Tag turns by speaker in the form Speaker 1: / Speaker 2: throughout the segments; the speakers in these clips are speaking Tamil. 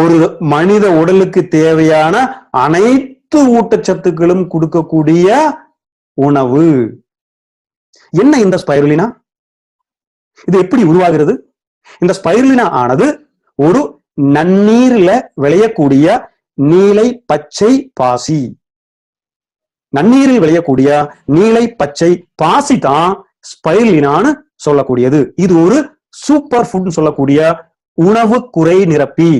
Speaker 1: ஒரு மனித உடலுக்கு தேவையான அனைத்து ஊட்டச்சத்துக்களும் கொடுக்கக்கூடிய உணவு. என்ன இந்த ஸ்பைருலினா? இது எப்படி உருவாகிறது? இந்த ஸ்பைருலினா ஆனது ஒரு நன்னீர்ல விளையக்கூடிய நீலை பச்சை பாசி. நன்னீரில் விளையக்கூடிய நீலை பச்சை பாசி தான் ஸ்பைருலினான்னு சொல்லக்கூடியது. இது ஒரு சூப்பர் ஃபுட் சொல்லக்கூடிய உணவு குறை நிரப்பி.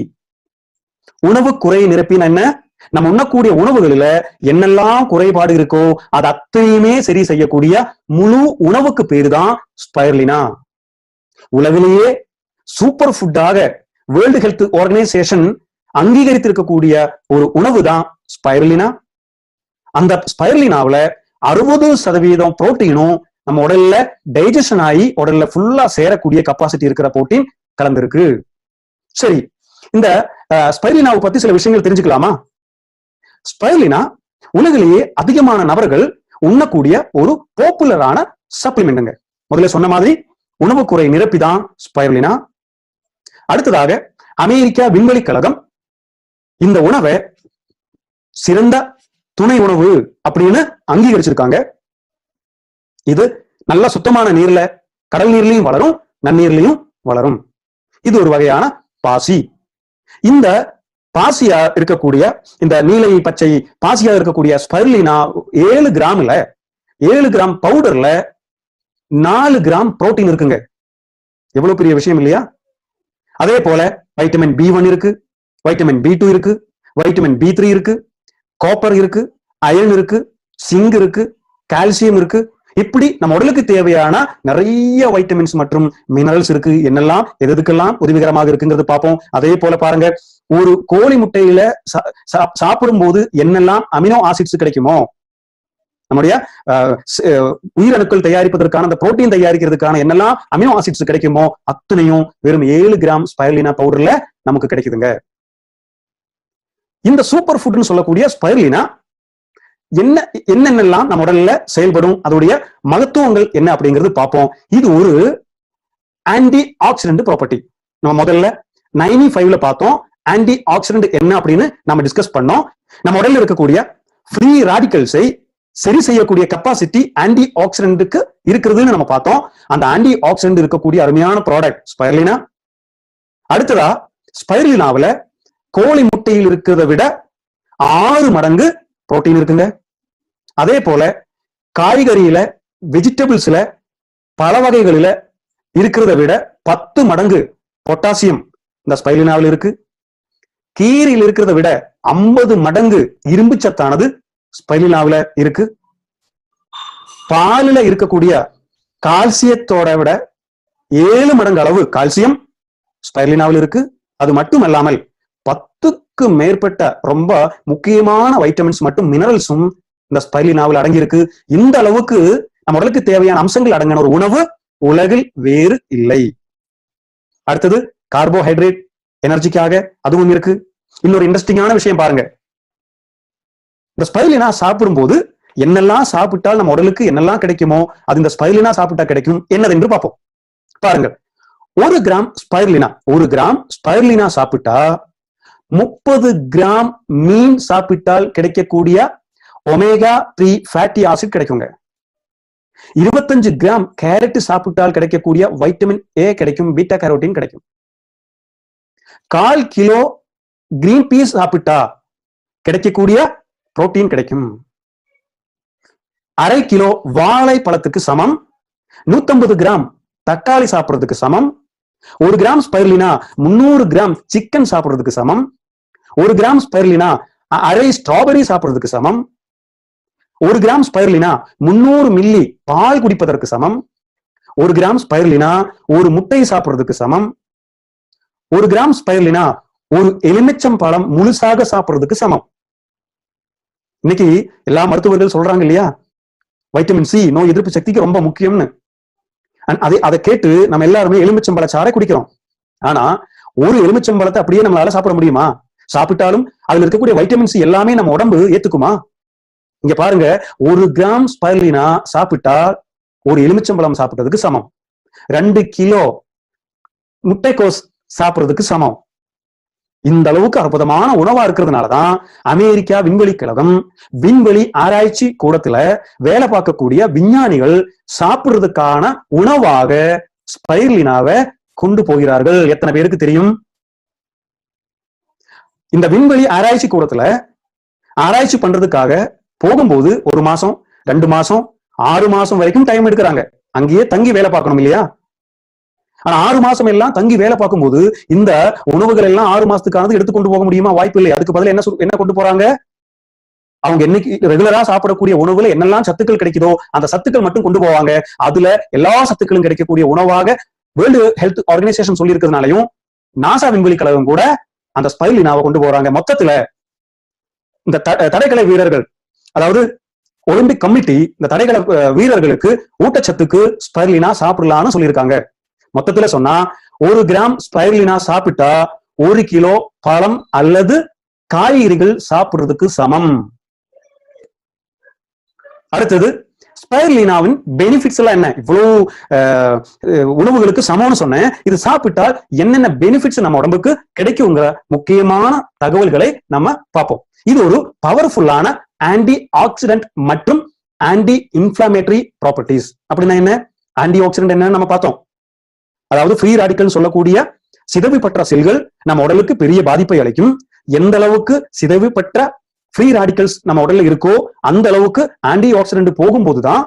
Speaker 1: உணவு குறை நிரப்பின என்ன? நம்ம உண்ணக்கூடிய உணவுகளில என்னெல்லாம் குறைபாடு இருக்கோ அது அத்தனையுமே சரி செய்யக்கூடிய முழு உணவுக்கு பேரு தான் ஸ்பைர்லினா உலகிலேயே சூப்பர் ஃபுட்டாக வேர்ல்டு ஹெல்த் ஆர்கனைசேஷன் அங்கீகரித்திருக்கக்கூடிய ஒரு உணவு தான் ஸ்பைர்லினா அந்த ஸ்பைர்லினாவுல அறுபது சதவீதம் புரோட்டீனும் நம்ம உடல்ல டைஜஷன் ஆகி உடல்ல ஃபுல்லா சேரக்கூடிய கெப்பாசிட்டி இருக்கிற புரோட்டீன் கலந்திருக்கு. சரி இந்த ஸ்பைர்லினாவை பத்தி சில விஷயங்கள் தெரிஞ்சுக்கலாமா? ஸ்பைர்லினா உலகிலேயே அதிகமான நபர்கள் உண்ணக்கூடிய ஒரு பாப்புலரான சப்ளிமெண்ட்டுங்க முதல்ல சொன்ன மாதிரி உணவு குறை நிரப்பிதான் ஸ்பைர்லினா அடுத்ததாக அமெரிக்கா விண்வெளி கழகம் இந்த உணவை சிறந்த துணை உணவு அப்படின்னு அங்கீகரிச்சிருக்காங்க. இது நல்ல சுத்தமான நீர்ல கடல் நீர்லயும் வளரும் நன்னீர்லயும் வளரும். இது ஒரு வகையான பாசி. இந்த பாசியா இருக்கக்கூடிய இந்த நீலை பச்சை பாசியா இருக்கக்கூடிய ஸ்பர்லினா ஏழு கிராம்ல ஏழு கிராம் பவுடர்ல நாலு கிராம் புரோட்டீன் இருக்குங்க. எவ்வளவு பெரிய விஷயம் இல்லையா? அதே போல வைட்டமின் பி ஒன் இருக்கு வைட்டமின் பி டூ இருக்கு வைட்டமின் பி த்ரீ இருக்கு காப்பர் இருக்கு அயன் இருக்கு சிங்க் இருக்கு கால்சியம் இருக்கு இப்படி நம்ம உடலுக்கு தேவையான நிறைய வைட்டமின்ஸ் மற்றும் மினரல்ஸ் இருக்கு. என்னெல்லாம் எது எதுக்கெல்லாம் உதவிகரமாக இருக்குங்கிறது பார்ப்போம். அதே போல பாருங்க ஒரு கோழி முட்டையில சாப்பிடும் போது என்னெல்லாம் அமினோ ஆசிட்ஸ் கிடைக்குமோ நம்முடைய உயிரணுக்கள் தயாரிப்பதற்கான அந்த புரோட்டீன் தயாரிக்கிறதுக்கான என்னெல்லாம் அமினோ ஆசிட்ஸ் கிடைக்குமோ அத்தனையும் வெறும் ஏழு கிராம் ஸ்பைர்லினா பவுடர்ல நமக்கு கிடைக்குதுங்க. இந்த சூப்பர் ஃபுட்னு சொல்லக்கூடிய ஸ்பைர்லினா என்ன என்னென்னலாம் நம்ம உடல்ல செயல்படும் அதோடைய மகத்துவங்கள் என்ன அப்படிங்கிறது பார்ப்போம். இது ஒரு ஆன்டி ஆக்சிடென்ட் ப்ராப்பர்ட்டி நம்ம முதல்ல நைன்டி ஃபைவ்ல பார்த்தோம் ஆன்டி ஆக்சிடென்ட் என்ன அப்படின்னு நம்ம டிஸ்கஸ் பண்ணோம். நம்ம உடல்ல இருக்கக்கூடிய ஃப்ரீ ராடிக்கல்ஸை சரி செய்யக்கூடிய கெப்பாசிட்டி ஆன்டி ஆக்சிடென்ட்டுக்கு இருக்கிறதுன்னு நம்ம பார்த்தோம். அந்த ஆன்டி ஆக்சிடென்ட் இருக்கக்கூடிய அருமையான ப்ராடக்ட் ஸ்பைர்லினா அடுத்ததா ஸ்பைர்லினாவில் கோழி முட்டையில் இருக்கிறத விட ஆறு மடங்கு புரோட்டீன் இருக்குங்க. அதே போல காய்கறியில வெஜிடபிள்ஸ்ல பல வகைகளில இருக்கிறத விட பத்து மடங்கு பொட்டாசியம் இந்த ஸ்பைலினாவில் இருக்கு. கீரையில் இருக்கிறத விட ஐம்பது மடங்கு இரும்பு சத்தானது ஸ்பைலினாவில இருக்கு. பாலில இருக்கக்கூடிய கால்சியத்தோட விட ஏழு மடங்கு அளவு கால்சியம் ஸ்பைலினாவில் இருக்கு. அது மட்டும் அல்லாமல் பத்துக்கு மேற்பட்ட ரொம்ப முக்கியமான வைட்டமின்ஸ் மற்றும் மினரல்ஸும் இந்த ஸ்பைலினாவில் அடங்கியிருக்கு. இந்த அளவுக்கு நம்ம உடலுக்கு தேவையான அம்சங்கள் அடங்கின ஒரு உணவு உலகில் வேறு இல்லை. அடுத்தது கார்போஹைட்ரேட் எனர்ஜிக்காக அதுவும் இருக்கு. இன்னொரு இன்ட்ரெஸ்டிங்கான விஷயம் பாருங்க. இந்த ஸ்பைலினா சாப்பிடும்போது என்னெல்லாம் சாப்பிட்டால் நம்ம உடலுக்கு என்னெல்லாம் கிடைக்குமோ அது இந்த ஸ்பைலினா சாப்பிட்டா கிடைக்கும் என்னது என்று பார்ப்போம். பாருங்க ஒரு கிராம் ஸ்பைர்லினா ஒரு கிராம் ஸ்பைர்லினா சாப்பிட்டா முப்பது கிராம் மீன் சாப்பிட்டால் கிடைக்கக்கூடிய ஒமேகா த்ரீ ஃபேட்டி ஆசிட் கிடைக்குங்க. இருபத்தஞ்சு கிராம் கேரட் சாப்பிட்டால் கிடைக்கக்கூடிய வைட்டமின் ஏ கிடைக்கும் பீட்டா கேரோட்டின் கிடைக்கும். கால் கிலோ கிரீன் பீஸ் சாப்பிட்டா கிடைக்கக்கூடிய புரோட்டீன் கிடைக்கும். அரை கிலோ வாழைப்பழத்துக்கு சமம். நூத்தம்பது கிராம் தக்காளி சாப்பிடுறதுக்கு சமம். ஒரு கிராம் ஸ்பைர்லினா முன்னூறு கிராம் சிக்கன் சாப்பிடுறதுக்கு சமம். ஒரு கிராம் ஸ்பைர்லினா அரை ஸ்ட்ராபெரி சாப்பிடுறதுக்கு சமம். ஒரு கிராம் ஸ்பைர்லினா முன்னூறு மில்லி பால் குடிப்பதற்கு சமம். ஒரு கிராம் ஸ்பைர்லினா ஒரு முட்டை சாப்பிடுறதுக்கு சமம். ஒரு கிராம் ஸ்பைர்லினா ஒரு எலுமிச்சம் பழம் முழுசாக சாப்பிடுறதுக்கு சமம். இன்னைக்கு எல்லா மருத்துவர்கள் சொல்றாங்க இல்லையா? வைட்டமின் சி நோய் எதிர்ப்பு சக்திக்கு ரொம்ப முக்கியம்னு. அதை அதை கேட்டு நம்ம எல்லாருமே எலுமிச்சம்பழ சாறை குடிக்கிறோம். ஆனா ஒரு எலுமிச்சம்பழத்தை அப்படியே நம்மளால சாப்பிட முடியுமா? சாப்பிட்டாலும் அதுல இருக்கக்கூடிய வைட்டமின் சி எல்லாமே நம்ம உடம்பு ஏத்துக்குமா? இங்க பாருங்க ஒரு கிராம் ஸ்பைர்லினா சாப்பிட்டா ஒரு எலுமிச்சம்பழம் சாப்பிட்டதுக்கு சமம். ரெண்டு கிலோ முட்டைக்கோஸ் சாப்பிடுறதுக்கு சமம். இந்த அளவுக்கு அற்புதமான உணவா இருக்கிறதுனாலதான் அமெரிக்கா விண்வெளி கழகம் விண்வெளி ஆராய்ச்சி கூடத்துல வேலை பார்க்கக்கூடிய விஞ்ஞானிகள் சாப்பிடுறதுக்கான உணவாக ஸ்பைர்லினாவை கொண்டு போகிறார்கள். எத்தனை பேருக்கு தெரியும்? இந்த விண்வெளி ஆராய்ச்சி கூடத்துல ஆராய்ச்சி பண்றதுக்காக போகும்போது ஒரு மாசம் ரெண்டு மாசம் ஆறு மாசம் வரைக்கும் டைம் எடுக்கிறாங்க. அங்கேயே தங்கி வேலை பார்க்கணும் இல்லையா? ஆனா ஆறு மாசம் எல்லாம் தங்கி வேலை பார்க்கும்போது இந்த உணவுகள் எல்லாம் ஆறு மாசத்துக்கானது எடுத்து கொண்டு போக முடியுமா? வாய்ப்பு இல்லை அதுக்கு பதில் என்ன சொல்- என்ன கொண்டு போறாங்க? அவங்க என்னைக்கு ரெகுலரா சாப்பிடக்கூடிய உணவுல என்னெல்லாம் சத்துக்கள் கிடைக்குதோ அந்த சத்துக்கள் மட்டும் கொண்டு போவாங்க. அதுல எல்லா சத்துக்களும் கிடைக்கக்கூடிய உணவாக வேர்ல்டு ஹெல்த் ஆர்கனைசேஷன் சொல்லி இருக்கிறதுனாலையும் நாசா விண்வெளி கழகம் கூட அந்த ஸ்பைலினாவை கொண்டு போறாங்க. மொத்தத்துல இந்த தடைகளை வீரர்கள் அதாவது ஒலிம்பிக் கமிட்டி இந்த தடைகளை வீரர்களுக்கு ஊட்டச்சத்துக்கு ஸ்பைர்லினா சாப்பிடலாம்னு சொல்லியிருக்காங்க. மொத்தத்துல சொன்னா ஒரு கிராம் ஸ்பைர்லினா சாப்பிட்டா ஒரு கிலோ பழம் அல்லது காய்கறிகள் சாப்பிடுறதுக்கு சமம். அடுத்தது ஸ்பைர்லினாவின் பெனிஃபிட்ஸ் எல்லாம் என்ன? இவ்வளவு உணவுகளுக்கு சமம்னு சொன்னேன். இது சாப்பிட்டால் என்னென்ன பெனிஃபிட்ஸ் நம்ம உடம்புக்கு கிடைக்குங்கிற முக்கியமான தகவல்களை நம்ம பார்ப்போம். இது ஒரு பவர்ஃபுல்லான ஆன்டி ஆக்சிடென்ட் மற்றும் ஆன்டி இன்ஃபிளாமேட்டரி ப்ராப்பர்ட்டிஸ் அப்படின்னா என்ன? ஆன்டி ஆக்சிடென்ட் என்னன்னு நம்ம பார்த்தோம். அதாவது ஃப்ரீ ராடிக்கல் சொல்லக்கூடிய சிதைவுபற்ற செல்கள் நம்ம உடலுக்கு பெரிய பாதிப்பை அளிக்கும். எந்த அளவுக்கு சிதைவுபற்ற ஃப்ரீ ராடிக்கல்ஸ் நம்ம உடல்ல இருக்கோ அந்த அளவுக்கு ஆன்டி ஆக்சிடென்ட் போகும்போது தான்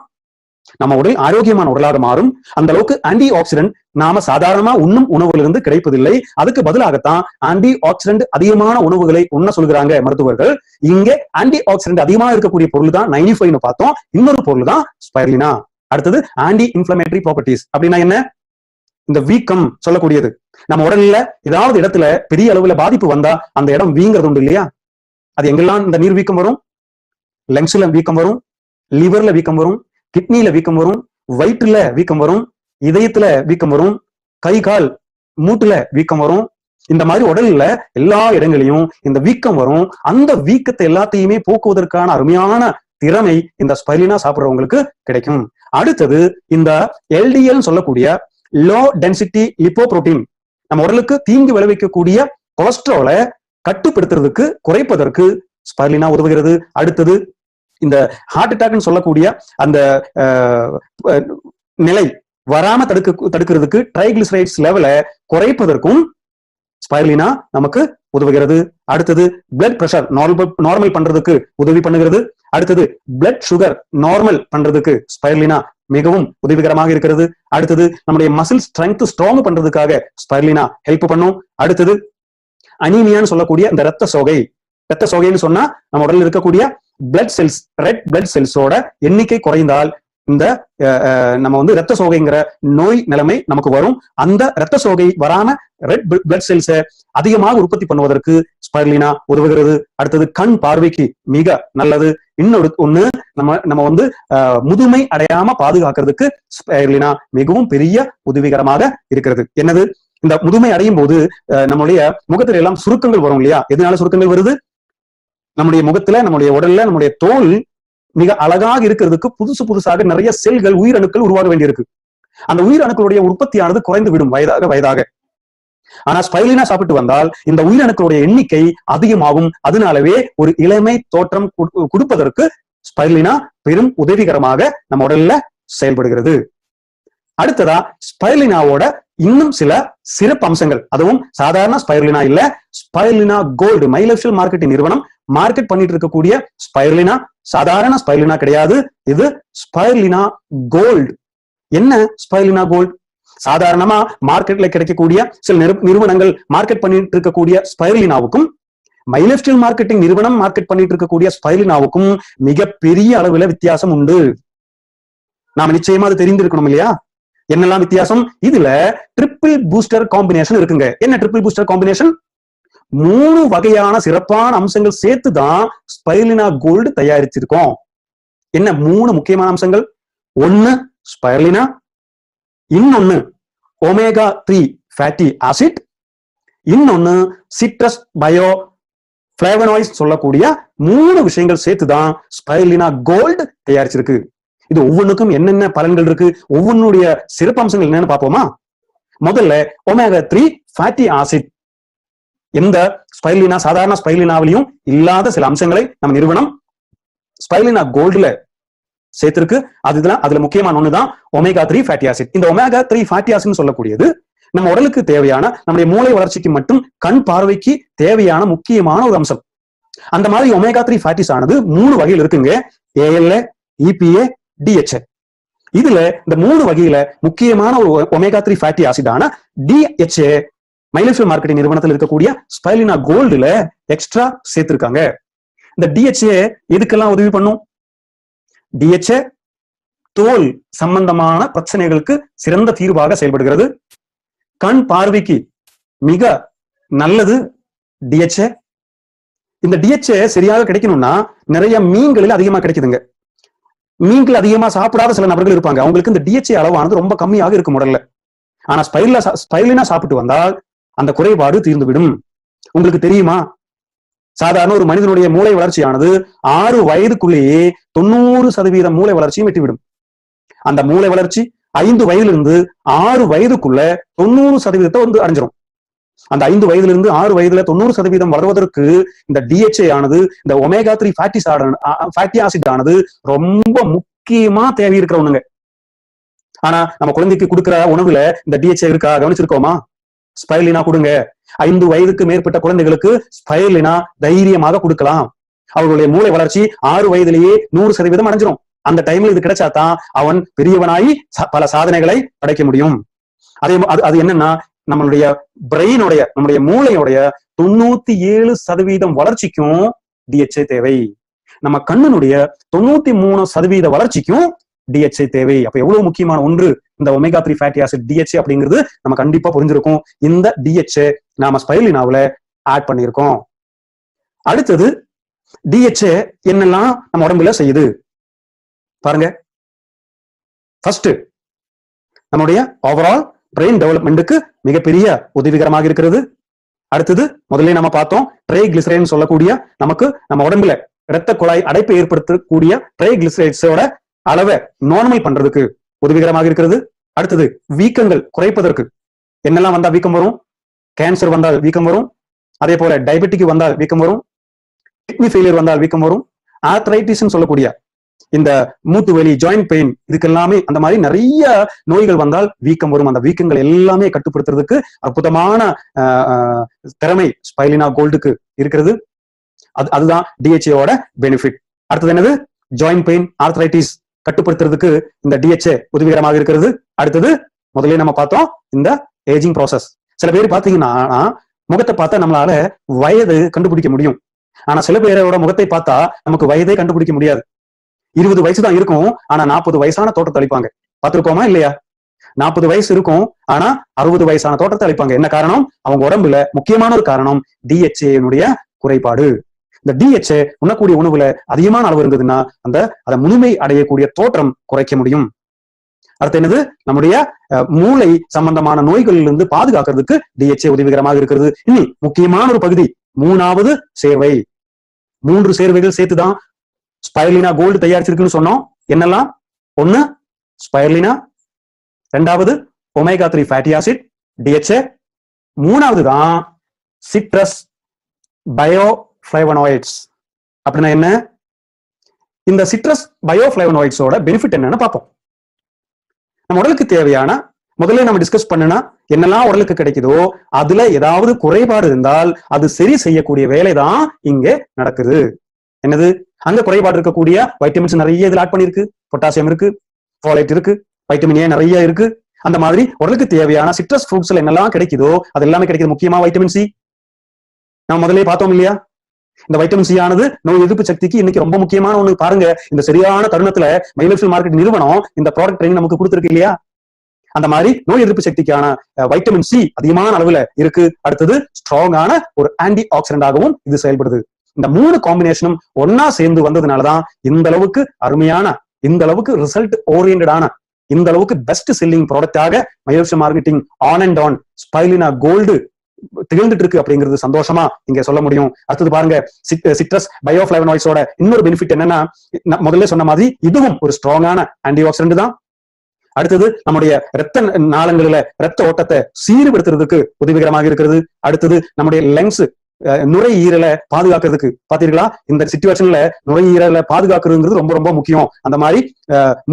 Speaker 1: நம்ம உடல் ஆரோக்கியமான உடலாக மாறும். அந்த அளவுக்கு ஆன்டி ஆக்சிடென்ட் நாம சாதாரணமா உண்ணும் உணவுல இருந்து கிடைப்பதில்லை. அதுக்கு பதிலாகத்தான் ஆன்டி ஆக்சிடென்ட் அதிகமான உணவுகளை உண்ண சொல்கிறாங்க மருத்துவர்கள். இங்கே ஆன்டி ஆக்சிடென்ட் அதிகமா இருக்கக்கூடிய பொருள் தான் நைன்டி பார்த்தோம். இன்னொரு பொருள் தான் ஸ்பைர்லினா அடுத்தது ஆன்டி இன்ஃபிளமேட்டரி ப்ராப்பர்ட்டிஸ் அப்படின்னா என்ன? இந்த வீக்கம் சொல்லக்கூடியது. நம்ம உடல்ல ஏதாவது இடத்துல பெரிய அளவுல பாதிப்பு வந்தா அந்த இடம் வீங்கிறது உண்டு இல்லையா? அது எங்கெல்லாம் இந்த நீர் வீக்கம் வரும்? லங்ஸ்ல வீக்கம் வரும் லிவர்ல வீக்கம் வரும் கிட்னில வீக்கம் வரும் வயிற்றுல வீக்கம் வரும் இதயத்துல வீக்கம் வரும் கை கால் மூட்டுல வீக்கம் வரும். இந்த மாதிரி உடல்ல எல்லா இடங்களையும் இந்த வீக்கம் வரும். அந்த வீக்கத்தை எல்லாத்தையுமே போக்குவதற்கான அருமையான திறமை இந்த ஸ்பைலினா சாப்பிடுறவங்களுக்கு கிடைக்கும். அடுத்தது இந்த எல்டிஎல் சொல்லக்கூடிய லோ டென்சிட்டி லிப்போப்ரோட்டீன் நம்ம உடலுக்கு தீங்கு விளைவிக்கக்கூடிய கொலஸ்ட்ராலை கட்டுப்படுத்துறதுக்கு குறைப்பதற்கு ஸ்பைர்லினா உதவுகிறது. அடுத்தது இந்த ஹார்ட் அட்டாக்னு சொல்லக்கூடிய அந்த நிலை வராம தடுக்க தடுக்கிறதுக்கு ட்ரைகிளிசரைட்ஸ் லெவலை குறைப்பதற்கும் ஸ்பைர்லினா நமக்கு உதவுகிறது. அடுத்தது பிளட் பிரஷர் நார்மல் நார்மல் பண்றதுக்கு உதவி பண்ணுகிறது. அடுத்தது பிளட் சுகர் நார்மல் பண்றதுக்கு ஸ்பைர்லினா மிகவும் உதவிகரமாக இருக்கிறது. அடுத்தது நம்முடைய மசில் ஸ்ட்ரென்த் ஸ்ட்ராங் பண்றதுக்காக ஸ்பைர்லினா ஹெல்ப் பண்ணும். அடுத்தது அனீமியான்னு சொல்லக்கூடிய இந்த ரத்த சோகை. ரத்த சோகைன்னு சொன்னா நம்ம உடல்ல இருக்கக்கூடிய பிளட் செல்ஸ் ரெட் பிளட் செல்ஸோட எண்ணிக்கை குறைந்தால் இந்த நம்ம வந்து ரத்த சோகைங்கிற நோய் நிலைமை நமக்கு வரும். அந்த ரத்த சோகை வராம ரெட் பிளட் செல்ஸை அதிகமாக உற்பத்தி பண்ணுவதற்கு ஸ்பைர்லினா உதவுகிறது. அடுத்தது கண் பார்வைக்கு மிக நல்லது. இன்னொரு ஒண்ணு நம்ம நம்ம வந்து முதுமை அடையாம பாதுகாக்கிறதுக்கு ஸ்பைர்லினா மிகவும் பெரிய உதவிகரமாக இருக்கிறது. என்னது? இந்த முதுமை அடையும் போது அஹ், நம்மளுடைய முகத்துல எல்லாம் சுருக்கங்கள் வரும் இல்லையா? எதனால சுருக்கங்கள் வருது? நம்முடைய முகத்துல நம்முடைய உடல்ல நம்முடைய தோல் மிக அழகாக இருக்கிறதுக்கு புதுசு புதுசாக நிறைய செல்கள் உயிரணுக்கள் உருவாக வேண்டியிருக்கு. அந்த உயிரணுக்களுடைய உற்பத்தியானது குறைந்து விடும் வயதாக வயதாக. ஆனா ஸ்பைலினா சாப்பிட்டு வந்தால் இந்த உயிரணுக்களுடைய எண்ணிக்கை அதிகமாகும். அதனாலவே ஒரு இளமை தோற்றம் கொடுப்பதற்கு ஸ்பைலினா பெரும் உதவிகரமாக நம்ம உடல்ல செயல்படுகிறது. அடுத்ததா ஸ்பைலினாவோட இன்னும் சில சிறப்பு அம்சங்கள். அதுவும் சாதாரண ஸ்பைர்லினா இல்ல ஸ்பைர்லினா கோல்டு மைலஃபியல் மார்க்கெட்டிங் நிறுவனம் மார்க்கெட் பண்ணிட்டு இருக்கக்கூடிய ஸ்பைர்லினா சாதாரண ஸ்பைர்லினா கிடையாது. இது ஸ்பைர்லினா கோல்டு. என்ன ஸ்பைர்லினா கோல்டு? சாதாரணமா மார்க்கெட்ல கிடைக்கக்கூடிய சில நிறுவனங்கள் மார்க்கெட் பண்ணிட்டு இருக்கக்கூடிய ஸ்பைர்லினாவுக்கும் மைலஸ்டில் மார்க்கெட்டிங் நிறுவனம் மார்க்கெட் பண்ணிட்டு இருக்கக்கூடிய ஸ்பைர்லினாவுக்கும் மிகப்பெரிய அளவுல வித்தியாசம் உண்டு. நாம நிச்சயமா அது தெரிந்திருக்கணும் இல்லையா? என்னெல்லாம் வித்தியாசம்? இதுல ட்ரிபிள் பூஸ்டர் காம்பினேஷன் இருக்குங்க. என்ன ட்ரிபிள் பூஸ்டர் காம்பினேஷன் மூணு வகையான சிறப்பான அம்சங்கள் சேர்த்து தான் ஸ்பைர்லினா கோல்டு தயாரிச்சிருக்கோம். என்ன மூணு முக்கியமான அம்சங்கள்? ஒன்னு ஸ்பைர்லினா இன்னொன்னு ஒமேகா த்ரீ ஃபேட்டி ஆசிட் இன்னொன்னு சிட்ரஸ் பயோ பிளேவனாய்ஸ் சொல்லக்கூடிய மூணு விஷயங்கள் சேர்த்து தான் ஸ்பைர்லினா கோல்டு தயாரிச்சிருக்கு. இது ஒவ்வொன்றுக்கும் என்னென்ன பலன்கள் இருக்கு? ஒவ்வொன்றுடைய சிறப்பம்சங்கள் என்னன்னு பார்ப்போமா? முதல்ல ஒமேகா த்ரீ ஃபேட்டி ஆசிட் எந்த ஸ்பைலினா சாதாரண ஸ்பைலினாவிலையும் இல்லாத சில அம்சங்களை நம்ம நிறுவனம் ஸ்பைலினா கோல்டுல சேர்த்திருக்கு. அதுதான் அதுல முக்கியமான ஒண்ணுதான் ஒமேகா த்ரீ ஃபேட்டி ஆசிட் இந்த ஒமேகா த்ரீ ஃபேட்டி ஆசிட் சொல்லக்கூடியது நம்ம உடலுக்கு தேவையான நம்முடைய மூளை வளர்ச்சிக்கு மட்டும் கண் பார்வைக்கு தேவையான முக்கியமான ஒரு அம்சம். அந்த மாதிரி ஒமேகா த்ரீ ஃபேட்டிஸ் ஆனது மூணு வகையில் இருக்குங்க. ஏஎல்ஏ இபிஏ டிஎச்ஏ இதுல இந்த மூணு வகையில முக்கியமான ஒரு ஒமேகா த்ரீ ஃபேட்டி ஆசிடான டிஎச்ஏ மைலஃபில் மார்க்கெட்டிங் நிறுவனத்தில் இருக்கக்கூடிய ஸ்பைலினா கோல்டுல எக்ஸ்ட்ரா சேர்த்திருக்காங்க. இந்த டிஹெச்ஏ எதுக்கெல்லாம் உதவி பண்ணும்? டிஹெச்ஏ தோல் சம்பந்தமான பிரச்சனைகளுக்கு சிறந்த தீர்வாக செயல்படுகிறது. கண் பார்வைக்கு மிக நல்லது டிஹெச்ஏ இந்த டிஹெச்ஏ சரியாக கிடைக்கணும்னா நிறைய மீன்களில் அதிகமா கிடைக்குதுங்க. மீன்கள் அதிகமா சாப்பிடாத சில நபர்கள் இருப்பாங்க. அவங்களுக்கு இந்த டிஎச்ஏ அளவானது ரொம்ப கம்மியாக இருக்கும் உடல்ல. ஆனா ஸ்பைர்ல ஸ்பைர்லினா சாப்பிட்டு வந்தால் அந்த குறைபாடு தீர்ந்துவிடும். உங்களுக்கு தெரியுமா? சாதாரண ஒரு மனிதனுடைய மூளை வளர்ச்சியானது ஆறு வயதுக்குள்ளேயே தொண்ணூறு சதவீத மூளை வளர்ச்சியும் விட்டுவிடும். அந்த மூளை வளர்ச்சி ஐந்து வயதிலிருந்து ஆறு வயதுக்குள்ள தொண்ணூறு சதவீதத்தை வந்து அடைஞ்சிரும். அந்த ஐந்து வயதிலிருந்து ஆறு வயதுல தொண்ணூறு சதவீதம் வளர்வதற்கு இந்த டிஎச்ஏ ஆனது இந்த omega three fatties fatty acid ஆனது ரொம்ப முக்கியமா தேவை இருக்கிற ஆனா நம்ம குழந்தைக்கு கொடுக்குற உணவுல இந்த டிஎச்ஏ இருக்கா? கவனிச்சிருக்கோமா? ஸ்பைலினா கொடுங்க. ஐந்து வயதுக்கு மேற்பட்ட குழந்தைகளுக்கு ஸ்பைலினா தைரியமாக கொடுக்கலாம். அவர்களுடைய மூளை வளர்ச்சி ஆறு வயதிலேயே நூறு சதவீதம் அடைஞ்சிரும். அந்த டைம்ல இது கிடைச்சாதான் அவன் பெரியவனாகி பல சாதனைகளை படைக்க முடியும். அதே அது அது என்னன்னா நம்மளுடைய பிரெயினுடைய நம்முடைய மூளையுடைய தொண்ணூத்தி ஏழு சதவீதம் வளர்ச்சிக்கும் டிஹெச்ஏ தேவை. நம்ம கண்ணனுடைய தொண்ணூத்தி மூணு சதவீத வளர்ச்சிக்கும் டிஹெச்ஏ தேவை. அப்ப எவ்வளவு முக்கியமான ஒன்று? இந்த omega three fatty acid DHA அப்படிங்கிறது நம்ம கண்டிப்பா புரிஞ்சிருக்கும். இந்த டிஎச்ஏ நாம ஸ்பைலினாவுல ஆட் பண்ணியிருக்கோம். அடுத்தது டிஎச்ஏ என்னெல்லாம் நம்ம உடம்புல செய்யுது? பாருங்க. ஃபர்ஸ்ட் நம்முடைய ஓவரால் பிரெயின் டெவலப்மெண்ட்டுக்கு மிகப்பெரிய உதவிகரமாக இருக்கிறது. அடுத்தது முதல்ல நம்ம பார்த்தோம் ட்ரை கிளிசரைன் சொல்லக்கூடிய நமக்கு நம்ம உடம்புல இரத்த குழாய் அடைப்பை ஏற்படுத்தக்கூடிய ட்ரை கிளிசரைட்ஸோட அளவை நார்மல் பண்றதுக்கு உதவிகரமாக இருக்கிறது. அடுத்தது வீக்கங்கள் குறைப்பதற்கு என்னெல்லாம் வந்தா வீக்கம் வரும்? கேன்சர் வந்தால் வீக்கம் வரும். அதே போல டயபெட்டிக் வந்தால் வீக்கம் வரும். கிட்னி ஃபெயிலியர் வந்தால் வீக்கம் வரும். ஆர்த்ரைட்டிஸ் சொல்லக்கூடிய இந்த மூட்டு வலி ஜாயிண்ட் பெயின் இதுக்கெல்லாமே அந்த மாதிரி நிறைய நோய்கள் வந்தால் வீக்கம் வரும். அந்த வீக்கங்கள் எல்லாமே கட்டுப்படுத்துறதுக்கு அற்புதமான திறமை ஸ்பைலினா கோல்டுக்கு இருக்கிறது. அது அதுதான் டிஹெச்ஏவோட பெனிஃபிட் அடுத்தது என்னது? ஜாயிண்ட் பெயின் ஆர்த்ரைட்டிஸ் கட்டுப்படுத்துறதுக்கு இந்த டிஹெச்ஏ உதவிகரமாக இருக்கிறது. அடுத்தது முதலே நம்ம பார்த்தோம் இந்த ஏஜிங் ப்ராசஸ் சில பேர் பாத்தீங்கன்னா முகத்தை பார்த்தா நம்மளால வயது கண்டுபிடிக்க முடியும். ஆனா சில பேரோட முகத்தை பார்த்தா நமக்கு வயதே கண்டுபிடிக்க முடியாது. இருபது வயசு தான் இருக்கும் ஆனா நாற்பது வயசான தோட்டத்தை அளிப்பாங்க பார்த்துருப்போமா இல்லையா? நாற்பது வயசு இருக்கும் ஆனா அறுபது வயசான தோட்டத்தை அளிப்பாங்க என்ன காரணம்? அவங்க உடம்புல முக்கியமான ஒரு காரணம் டிஹெச்ஏனுடைய குறைபாடு. இந்த டிஹெச்ஏ உண்ணக்கூடிய உணவுல அதிகமான அளவு இருந்ததுன்னா அந்த அதை முழுமை அடையக்கூடிய தோற்றம் குறைக்க முடியும். அடுத்து என்னது? நம்முடைய அஹ், மூளை சம்பந்தமான நோய்களில் இருந்து பாதுகாக்கிறதுக்கு டிஹெச்ஏ உதவிகரமாக இருக்கிறது. இனி முக்கியமான ஒரு பகுதி மூணாவது சேர்வை. மூன்று சேர்வைகள் சேர்த்துதான் ஸ்பைர்லினா கோல்டு தயாரிச்சிருக்குன்னு சொன்னோம். என்னெல்லாம்? ஒன்னு ஸ்பைர்லினா ரெண்டாவது omega three fatty acid DHA மூணாவது தான் சிட்ரஸ் பயோ ஃபிளைவனாய்ட்ஸ் அப்படின்னா என்ன? இந்த சிட்ரஸ் பயோ ஃபிளைவனாய்ட்ஸோட பெனிஃபிட் என்னன்னு பார்ப்போம். நம்ம உடலுக்கு தேவையான முதல்ல நம்ம டிஸ்கஸ் பண்ணுனா என்னெல்லாம் உடலுக்கு கிடைக்குதோ அதுல ஏதாவது குறைபாடு இருந்தால் அது சரி செய்யக்கூடிய வேலை தான் இங்கே நடக்குது. என்னது? அங்க குறைபாடு இருக்கக்கூடிய வைட்டமின்ஸ் நிறைய இதுல ஆட் பண்ணிருக்கு பொட்டாசியம் இருக்கு ஃபாலைட் இருக்கு வைட்டமின் ஏ நிறைய இருக்கு. அந்த மாதிரி உடலுக்கு தேவையான சிட்ரஸ் ஃப்ரூட்ஸ்ல என்னெல்லாம் கிடைக்குதோ அது எல்லாமே கிடைக்குது. முக்கியமா வைட்டமின் சி நம்ம முதல்ல பார்த்தோம் இல்லையா? இந்த வைட்டமின் சி ஆனது நோய் எதிர்ப்பு சக்திக்கு இன்னைக்கு ரொம்ப முக்கியமான ஒண்ணு. பாருங்க இந்த சரியான தருணத்துல மைலோஃபில் மார்க்கெட் நிறுவனம் இந்த ப்ராடக்ட் ட்ரெயின் நமக்கு கொடுத்துருக்கு இல்லையா? அந்த மாதிரி நோய் எதிர்ப்பு சக்திக்கான வைட்டமின் சி அதிகமான அளவுல இருக்கு. அடுத்தது ஸ்ட்ராங்கான ஒரு ஆன்டி ஆக்சிடென்ட் ஆகவும் இது செயல்படுது. இந்த மூணு காம்பினேஷனும் ஒன்னா சேர்ந்து வந்ததுனாலதான் இந்த அளவுக்கு அருமையான இந்த அளவுக்கு ரிசல்ட் ஓரியன்டான இந்த அளவுக்கு பெஸ்ட் செல்லிங் ப்ராடக்டாக மயோஷ marketing on and on spirulina gold திகழ்ந்துட்டு இருக்கு அப்படிங்கிறது சந்தோஷமா இங்க சொல்ல முடியும். அடுத்தது பாருங்க சிட்ரஸ் பயோஃபிளவனாய்ஸோட இன்னொரு பெனிஃபிட் என்னன்னா முதல்ல சொன்ன மாதிரி இதுவும் ஒரு ஸ்ட்ராங்கான ஆன்டி ஆக்சிடென்ட் தான். அடுத்தது நம்முடைய ரத்த நாளங்களில ரத்த ஓட்டத்தை சீர்படுத்துறதுக்கு உதவிகரமாக இருக்கிறது. அடுத்தது நம்முடைய லங்ஸ் நுரையீரலை பாதுகாக்கிறதுக்கு பாத்தீங்களா இந்த சுச்சுவேஷன்ல நுரையீரலை பாதுகாக்கிறதுங்கிறது ரொம்ப ரொம்ப முக்கியம். அந்த மாதிரி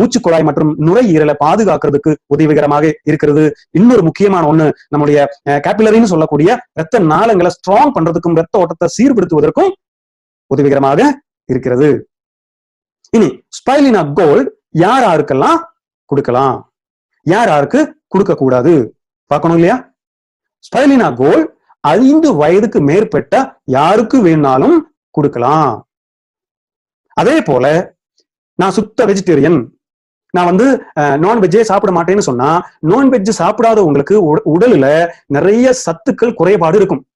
Speaker 1: மூச்சு குழாய் மற்றும் நுரையீரலை பாதுகாக்கிறதுக்கு உதவிகரமாக இருக்கிறது. இன்னொரு முக்கியமான ஒண்ணு நம்முடைய கேபிலரின்னு சொல்லக்கூடிய ரத்த நாளங்களை ஸ்ட்ராங் பண்றதுக்கும் ரத்த ஓட்டத்தை சீர்படுத்துவதற்கும் உதவிகரமாக இருக்கிறது. இனி ஸ்பைலினா கோல்டு யார் யாருக்கெல்லாம் கொடுக்கலாம்? யார் யாருக்கு கொடுக்க கூடாது பார்க்கணும் இல்லையா? ஸ்பைலினா கோல்டு ஐந்து வயதுக்கு மேற்பட்ட யாருக்கு வேணாலும் கொடுக்கலாம். அதே போல நான் சுத்த வெஜிடேரியன் நான் வந்து நான்வெஜ்ஜே சாப்பிட மாட்டேன்னு சொன்னா நான்வெஜ் சாப்பிடாதவங்களுக்கு உட- உடலுல நிறைய சத்துக்கள் குறைபாடு இருக்கும்.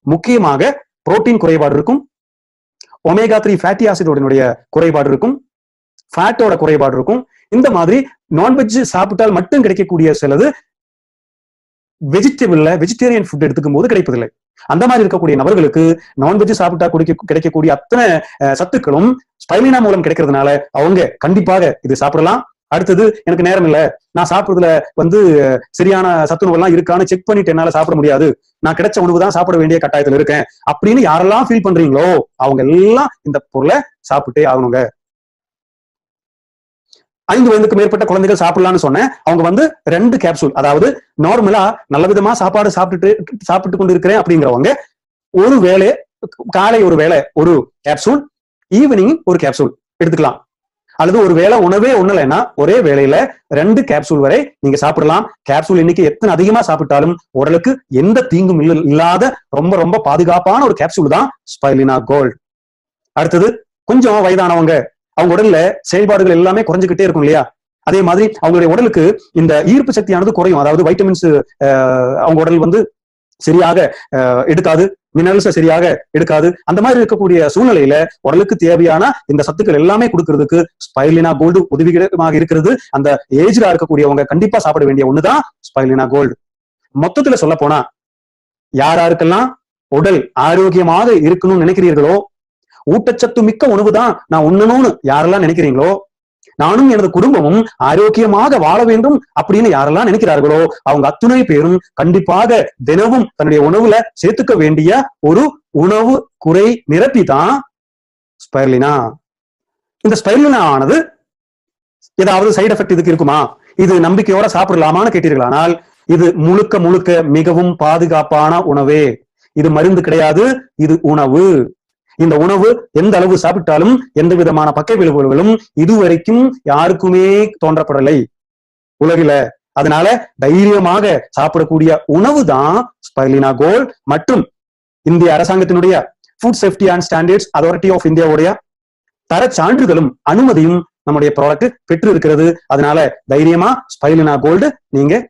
Speaker 1: முக்கியமாக புரோட்டீன் குறைபாடு இருக்கும். ஒமேகா த்ரீ ஃபேட்டி ஆசிடோடனுடைய குறைபாடு இருக்கும். ஃபேட்டோட குறைபாடு இருக்கும். இந்த மாதிரி நான்வெஜ் சாப்பிட்டால் மட்டும் கிடைக்கக்கூடிய சிலது வெஜிடபிள்ல வெஜிடேரியன் ஃபுட் எடுத்துக்கும் போது கிடைப்பதில்லை. அந்த மாதிரி இருக்கக்கூடிய நபர்களுக்கு நான்வெஜ் சாப்பிட்டா குடிக்க கிடைக்கக்கூடிய அத்தனை சத்துக்களும் ஸ்பைலினா மூலம் கிடைக்கிறதுனால அவங்க கண்டிப்பாக இது சாப்பிடலாம். அடுத்தது எனக்கு நேரம் இல்ல. நான் சாப்பிடுறதுல வந்து சரியான சத்துணவு எல்லாம் இருக்கான்னு செக் பண்ணிட்டு என்னால சாப்பிட முடியாது. நான் கிடைச்ச உணவு தான் சாப்பிட வேண்டிய கட்டாயத்துல இருக்கேன். அப்படின்னு யாரெல்லாம் ஃபீல் பண்றீங்களோ அவங்க எல்லாம் இந்த பொருளை சாப்பிட்டே ஆகணுங்க. ஐந்து வயதுக்கு மேற்பட்ட குழந்தைகள் சாப்பிடலாம்னு சொன்னேன். அவங்க வந்து ரெண்டு கேப்சூல் அதாவது நார்மலா நல்ல விதமா சாப்பாடு சாப்பிட்டுட்டு சாப்பிட்டு கொண்டு இருக்கிறேன் அப்படிங்கிறவங்க ஒரு வேளை காலை ஒரு வேளை ஒரு கேப்சூல் ஈவினிங் ஒரு கேப்சூல் எடுத்துக்கலாம். அல்லது ஒரு வேளை உணவே ஒண்ணுலைன்னா ஒரே வேளையில ரெண்டு கேப்சூல் வரை நீங்க சாப்பிடலாம். கேப்சூல் இன்னைக்கு எத்தனை அதிகமா சாப்பிட்டாலும் உடலுக்கு எந்த தீங்கும் இல்ல- இல்லாத ரொம்ப ரொம்ப பாதுகாப்பான ஒரு கேப்சூல் தான் ஸ்பைலினா கோல்ட் அடுத்தது கொஞ்சம் வயதானவங்க அவங்க உடல்ல செயல்பாடுகள் எல்லாமே குறைஞ்சுக்கிட்டே இருக்கும் இல்லையா? அதே மாதிரி அவங்களுடைய உடலுக்கு இந்த ஈர்ப்பு சக்தியானது குறையும். அதாவது வைட்டமின்ஸ் அவங்க உடல் வந்து சரியாக எடுக்காது. மினரல்ஸ் சரியாக எடுக்காது. அந்த மாதிரி இருக்கக்கூடிய சூழ்நிலையில உடலுக்கு தேவையான இந்த சத்துக்கள் எல்லாமே கொடுக்கறதுக்கு ஸ்பைலினா கோல்டு உதவிகரமாக இருக்கிறது. அந்த ஏஜ்ல இருக்கக்கூடியவங்க கண்டிப்பா சாப்பிட வேண்டிய ஒண்ணுதான் ஸ்பைலினா கோல்டு மொத்தத்துல சொல்ல போனா யார் யாருக்கெல்லாம் உடல் ஆரோக்கியமாக இருக்கணும்னு நினைக்கிறீர்களோ ஊட்டச்சத்து மிக்க உணவு தான் நான் உண்ணணும்னு யாரெல்லாம் நினைக்கிறீங்களோ நானும் எனது குடும்பமும் ஆரோக்கியமாக வாழ வேண்டும் அப்படின்னு யாரெல்லாம் நினைக்கிறார்களோ அவங்க அத்துணை பேரும் கண்டிப்பாக தினமும் தன்னுடைய உணவுல சேர்த்துக்க வேண்டிய ஒரு உணவு குறை நிரப்பி தான் ஸ்பைர்லினா. இந்த ஸ்பைர்லினா ஆனது ஏதாவது சைடு எஃபெக்ட் இதுக்கு இருக்குமா? இது நம்பிக்கையோட சாப்பிடலாமான்னு கேட்டீர்களானால் இது முழுக்க முழுக்க மிகவும் பாதுகாப்பான உணவே. இது மருந்து கிடையாது இது உணவு. இந்த உணவு எந்த அளவு சாப்பிட்டாலும் எந்த விதமான பக்க விளைவுகளும் இதுவரைக்கும் யாருக்குமே தோன்றப்படலை. உலகில. அதனால தைரியமாக சாப்பிடக்கூடிய உணவு தான் ஸ்பைலினா கோல்ட் மற்றும் இந்திய அரசாங்கத்தினுடைய food safety and standards authority of இந்தியாவுடைய தர சான்றிதழும் அனுமதியும் நம்முடைய ப்ராடக்ட் பெற்று இருக்கிறது அதனால தைரியமா ஸ்பைலினா கோல்டு நீங்க